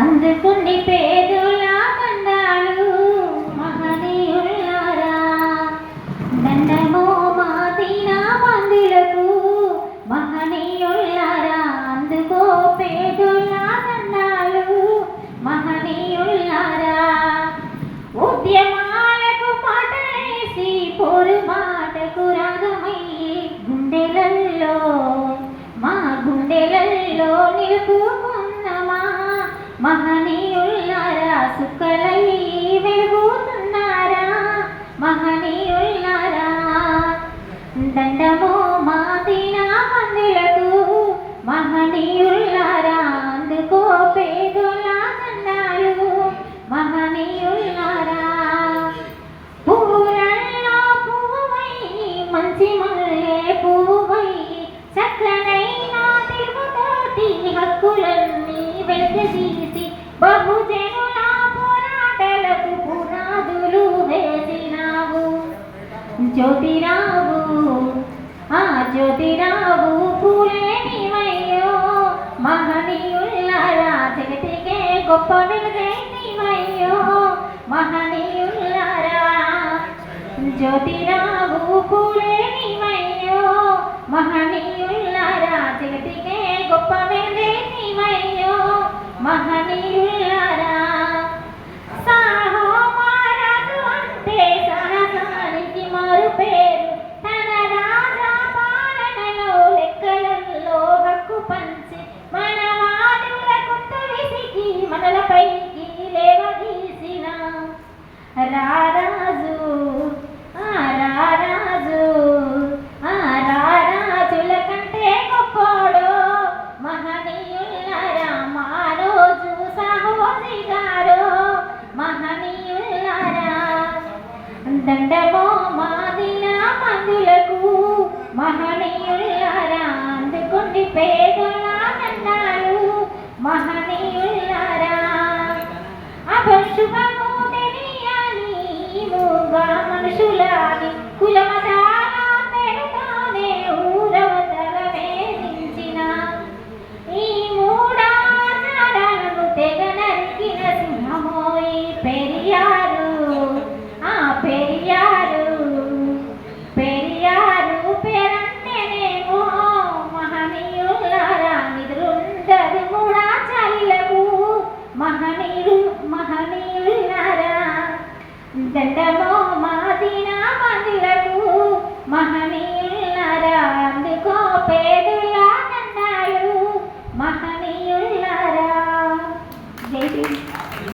అందుకుండి పేదోళ్ళ బండాలు మహనీయులారా దండమో మాదిన మందులకు మహనీయులారా అందుకో పేదోళ్ళ దండాలు మహనీయులారా ఉద్యమాలకు పాటేసి పోరు మాటకు రాగమయ్యి గుండెలల్లో మా గుండెలల్లో నిలుపుకున్నమా మహనీయుల్లారా సుఖలై వెలుగుతున్నారా? మహనీయుల్లారా దండమో మాదిన మందులకు మహనీయుల్ బహుజనుల పోరాటలకు పునాదులు వేసినావు. జ్యోతిరావు ఆ జ్యోతిరావు పూలేనివయ్యో మహనీయుల్లారా జగతికే గొప్ప వెలుగైనివయ్యో మహనీయుల్లారా జ్యోతిరావు పూలేనివయ్యో మహనీయు మహనీయులారా సాహో మహారాజు అంటే సాహసానికి మారు పేరు తన రాజా పాలనలో లెక్కలలో హక్కు పంచి మన వాదుల విసికి మనలపైకి లేవదీసిన దండమో మాదిన మందులకు మహనీ